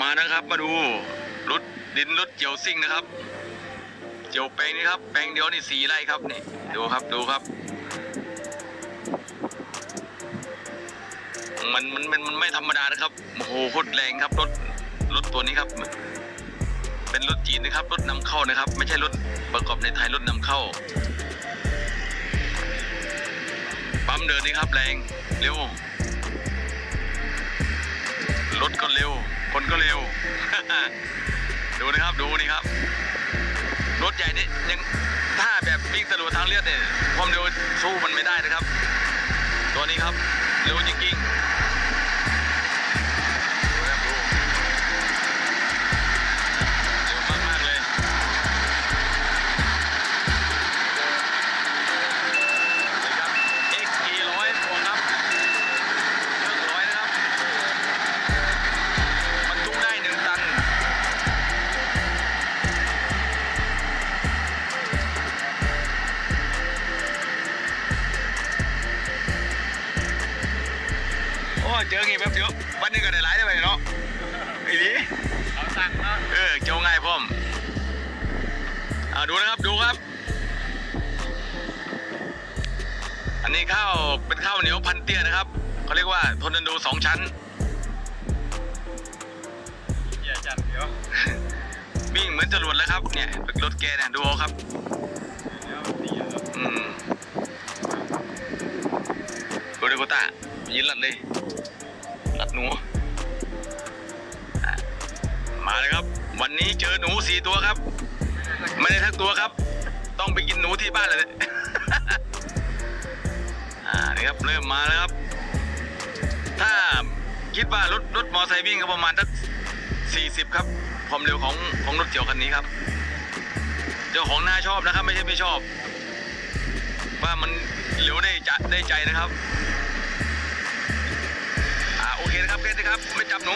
มานะครับ มาดูรถดินรถเกี่ยวซิ่งนะครับเกี่ยวแปลงนี้ครับ แปลงเดียวนี่สี่ไร่ครับนี่ดูครับดูครับ มันมันมันมันไม่ธรรมดานะครับโอ้โหโคตรแรงครับรถรถตัวนี้ครับ เป็นรถจีนนะครับรถนำเข้านะครับ ไม่ใช่รถประกอบในไทยรถนำเข้าปั๊มเดินนี่ครับแรงเร็วรถก็เร็ว คนก็เร็ว ดูนะครับดูนี่ครับ รถใหญ่นี่ยังถ้าแบบวิ่งสะดวกทางเลียดเนี่ยความเร็วสู้มันไม่ได้นะครับ ตัวนี้ครับเร็วจ เจองี้แป๊บเดียววันนี้ก็ได้หลายได้ไปเนาะไอ้นี่เขาสั่งเนาะเออเจ้าง่ายพ่อมอ่าดูนะครับดูครับ อันนี้ข้าวเป็นข้าวเหนียวพันเตี้ยนะครับเขาเรียกว่าทนนันโดสองชั้นอย่าจัดเดี๋ยววิ่งเหมือนจรวดแล้วครับเนี่ยรถแกเนี่ยดูเอาครับเดี๋ยวเดี๋ยวอืมดูดิโกต้ายินลัดเลยลัด หนู มาเลยครับ วันนี้เจอหนูสี่ตัวครับ ไม่ได้ทั้งตัวครับ ต้องไปกินหนูที่บ้านเลยอ่านี่ครับเริ่มมาแล้วครับ ถ้าคิดว่ารถรถมอไซค์วิ่งก็ประมาณสักสี่สิบครับความเร็วของของรถเกี่ยวคันนี้ครับ เจ้าของหน้าชอบนะครับ ไม่ใช่ไม่ชอบ ว่ามันเร็วได้จได้ใจนะครับ เคนะครับแค่นี้ครับไม่จับหนู